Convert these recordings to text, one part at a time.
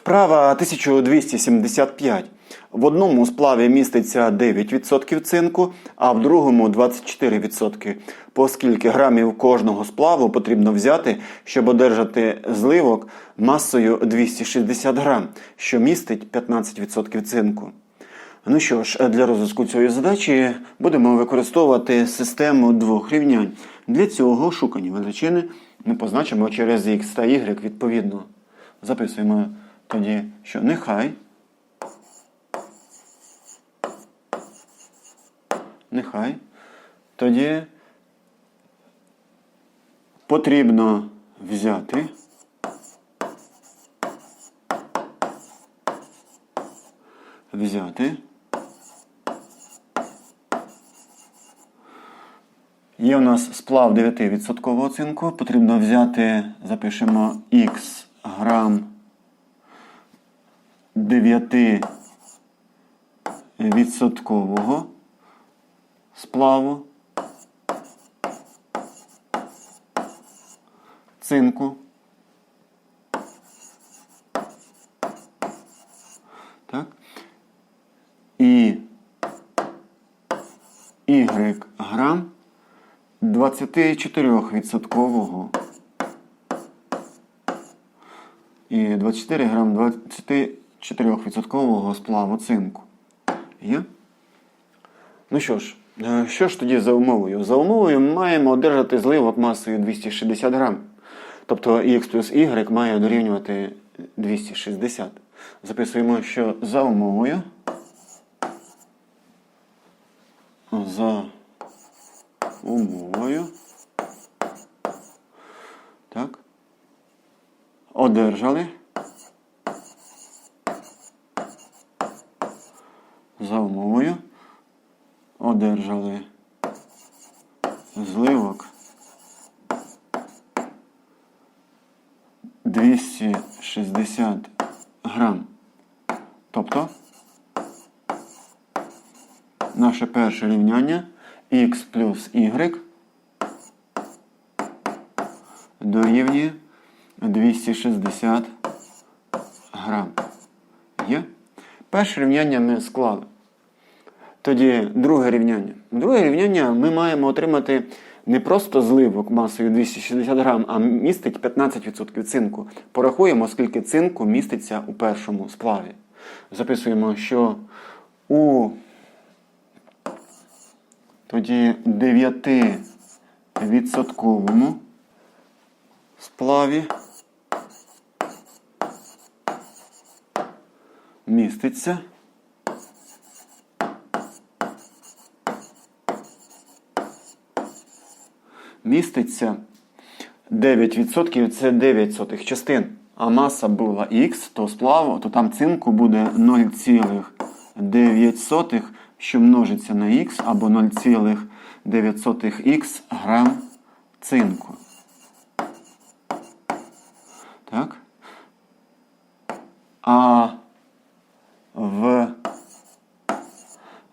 Вправа 1275. В одному сплаві міститься 9% цинку, а в другому 24%. По скільки грамів кожного сплаву потрібно взяти, щоб одержати зливок масою 260 грам, що містить 15% цинку. Ну що ж, для розв'язку цієї задачі будемо використовувати систему двох рівнянь. Для цього шукані величини ми позначимо через x та y відповідно. Записуємо тоді, що нехай. Нехай. Тоді потрібно взяти. Взяти. Є у нас сплав 9% цинку. Потрібно взяти, запишемо Х грам 9 відсоткового сплаву цинку. Так. І Y грам 24% і 24 грам 24% сплаву цинку. Є? Ну що ж, е, що ж тоді за умовою? За умовою ми маємо одержати зливок масою 260 грам. Тобто x плюс y має дорівнювати 260. Записуємо, що за умовою. За умовою. Так. Одержали. За умовою. Одержали зливок 260 грам. Тобто наше перше рівняння x плюс y дорівнює 260 грам. Є? Перше рівняння ми склали. Тоді друге рівняння. Друге рівняння ми маємо отримати не просто зливок масою 260 грам, а містить 15% цинку. Порахуємо, скільки цинку міститься у першому сплаві. Записуємо, що у тоді 9% сплаві міститься міститься 9% це 9 сотих частин. А маса була Х, то сплаву, то там цинку буде 0,9, що множиться на Х, або 0,9х грам цинку. Так? А в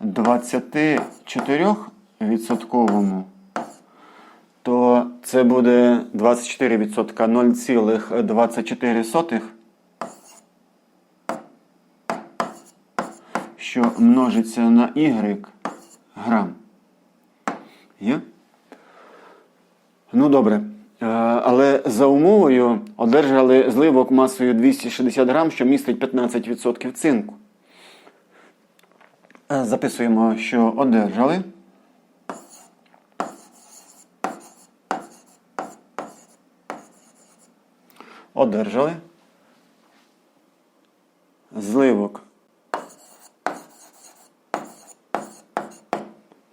24% то це буде 24% 0,24, що множиться на y грам. Є? Ну добре. Е, Але за умовою одержали зливок масою 260 грам, що містить 15% цинку. Е, Записуємо, що одержали. Одержали. Зливок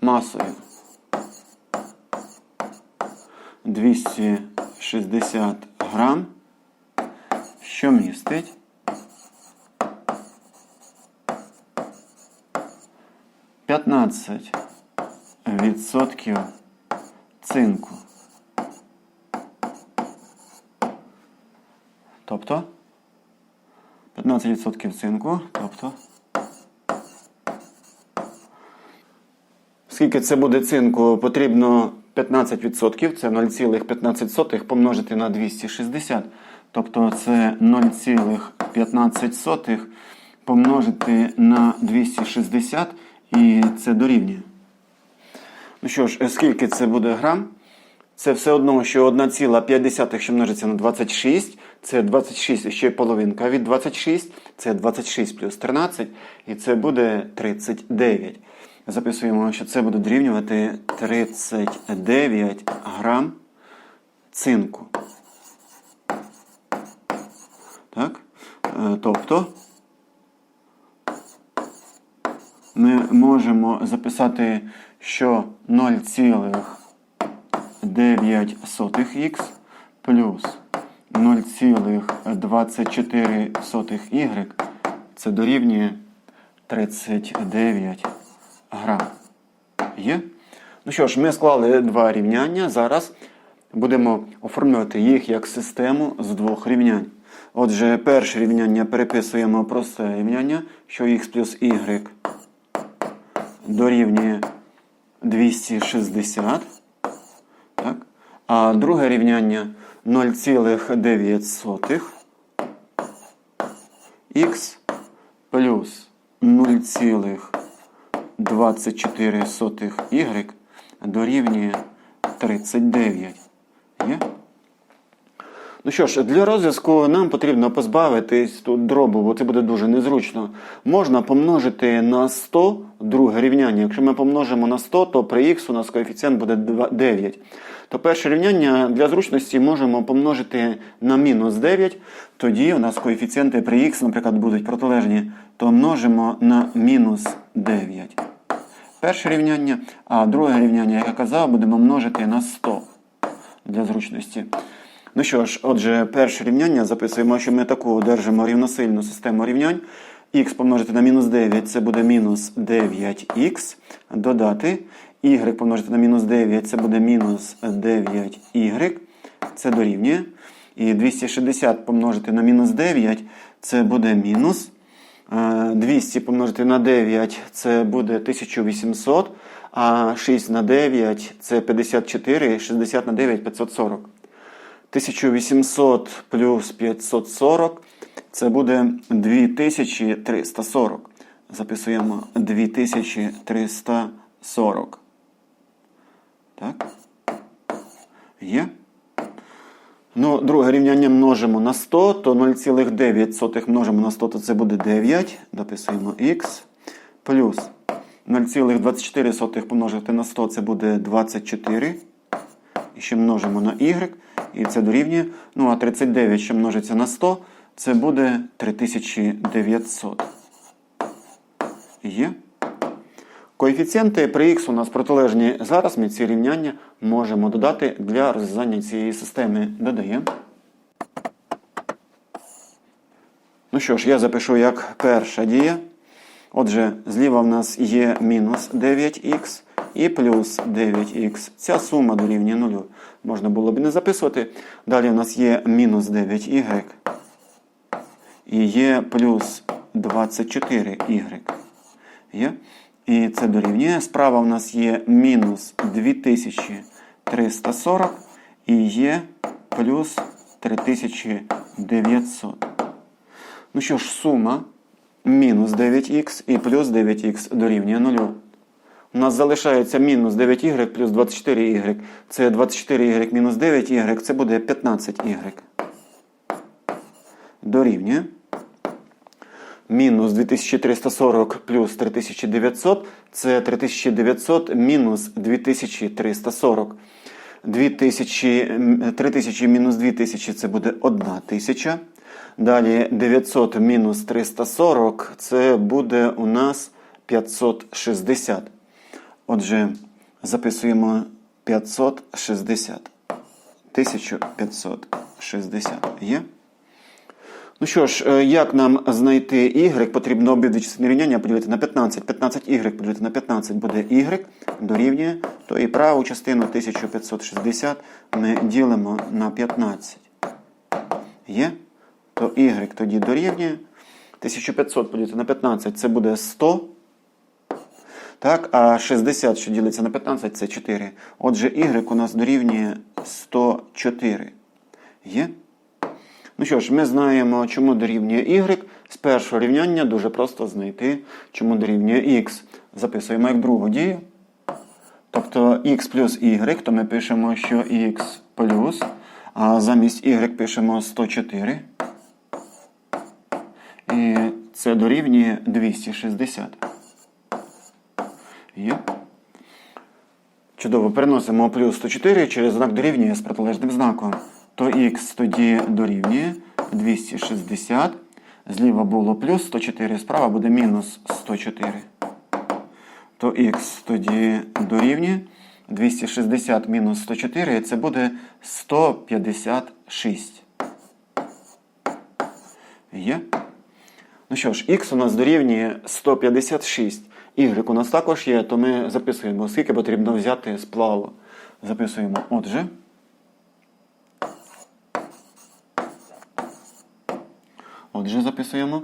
масою 260 грам, що містить 15 відсотків цинку. Тобто 15% цинку, тобто. Скільки це буде цинку, потрібно 15%, це 0,15 помножити на 260. Тобто це 0,15 помножити на 260 і це дорівнює. Ну що ж, скільки це буде грам? Це все одно, що 1,5, що множиться на 26, це 26 ще половинка від 26, це 26 плюс 13, і це буде 39. Записуємо, що це буде дорівнювати 39 грам цинку. Так? Е, Тобто ми можемо записати, що 0,9х плюс 0,24y це дорівнює 39 грам. Є? Ну що ж, ми склали два рівняння. Зараз будемо оформлювати їх як систему з двох рівнянь. Отже, перше рівняння переписуємо просте рівняння, що х плюс y дорівнює 260. Так? А друге рівняння 0,9 х плюс 0,24 y дорівнює 39. Є? Ну що ж, для розв'язку нам потрібно позбавитись тут дробу, бо це буде дуже незручно. Можна помножити на 100 друге рівняння. Якщо ми помножимо на 100, то при х у нас коефіцієнт буде 9. То перше рівняння для зручності можемо помножити на мінус 9. Тоді у нас коефіцієнти при х, наприклад, будуть протилежні, то множимо на мінус 9. Перше рівняння, а друге рівняння, як я казав, будемо множити на 100 для зручності. Ну що ж, отже, перше рівняння записуємо, що ми таку одержимо рівносильну систему рівнянь. Х помножити на мінус 9 це буде мінус 9х. Додати. Y помножити на мінус 9 це буде мінус 9y. Це дорівнює. І 260 помножити на мінус 9 це буде мінус. Е, 200 помножити на 9 це буде 1800. А 6 на 9 це 54, 60 на 9 540. 1800 плюс 540 це буде 2340. Записуємо 2340. Так? Є? Ну, друге рівняння множимо на 100, то 0,9 множимо на 100, то це буде 9. Дописуємо х. Плюс 0,24 помножити на 100, це буде 24. І ще множимо на y. І це дорівнює. Ну, а 39, що множиться на 100, це буде 3900. Є. Коефіцієнти при х у нас протилежні. Зараз ми ці рівняння можемо додати для розв'язання цієї системи. Додаємо. Ну що ж, я запишу як перша дія. Отже, зліва в нас є мінус 9х і плюс 9х. Ця сума дорівнює 0. Можна було б не записувати. Далі у нас є мінус 9y. І є плюс 24y. Є? І це дорівнює. Справа у нас є мінус 2340 і є плюс 3900. Ну що ж, сума мінус 9х і плюс 9х дорівнює 0. У нас залишається мінус 9y плюс 24y. Це 24y мінус 9y, це буде 15y. Дорівнює. Мінус 2340 плюс 3900 це 3900 мінус 2340. 2000, 3000 мінус 2000 це буде 1000. Далі 900 мінус 340 це буде у нас 560. Отже, записуємо 560. 1560 є. Ну що ж, е, як нам знайти y? Потрібно обидві частини рівняння поділити на 15. 15y поділити на 15 буде y, дорівнює. То і праву частину 1560 ми ділимо на 15. Є? То y тоді дорівнює. 1500 поділити на 15 це буде 100. Так, а 60, що ділиться на 15, це 4. Отже, y у нас дорівнює 104. Є? Ну що ж, ми знаємо, чому дорівнює y. З першого рівняння дуже просто знайти, чому дорівнює x. Записуємо як другу дію. Тобто x плюс y, то ми пишемо, що x плюс, а замість y пишемо 104. І це дорівнює 260. Є. Чудово, переносимо плюс 104 через знак дорівнює з протилежним знаком. То х тоді дорівнює 260. Зліва було плюс 104, справа буде мінус 104. То х тоді дорівнює 260 мінус 104, це буде 156. Є? Ну що ж, х у нас дорівнює 156. Y у нас також є, то ми записуємо, скільки потрібно взяти сплаву. Записуємо, отже. Отже, записуємо.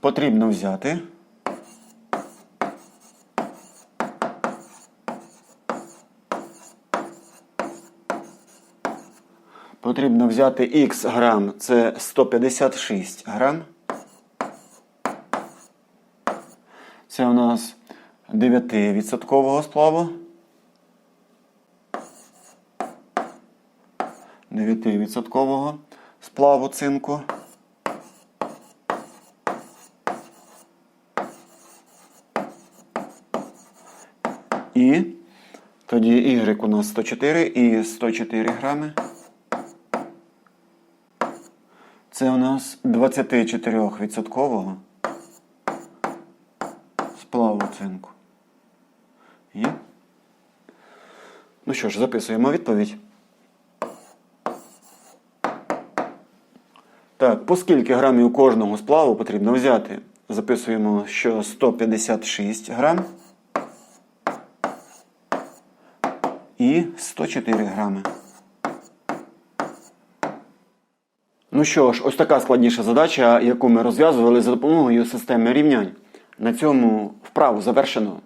Потрібно взяти. Потрібно взяти х грам, це 156 грам. Це у нас 9% сплаву. 9% сплаву цинку. І тоді Y у нас 104 і 104 грами. Це у нас 24% сплаву цинку. Є? Ну що ж, записуємо відповідь. Так, по скільки грамів кожного сплаву потрібно взяти? Записуємо, що 156 грам і 104 грами. Ну що ж, ось така складніша задача, яку ми розв'язували за допомогою системи рівнянь. На цьому вправу завершено.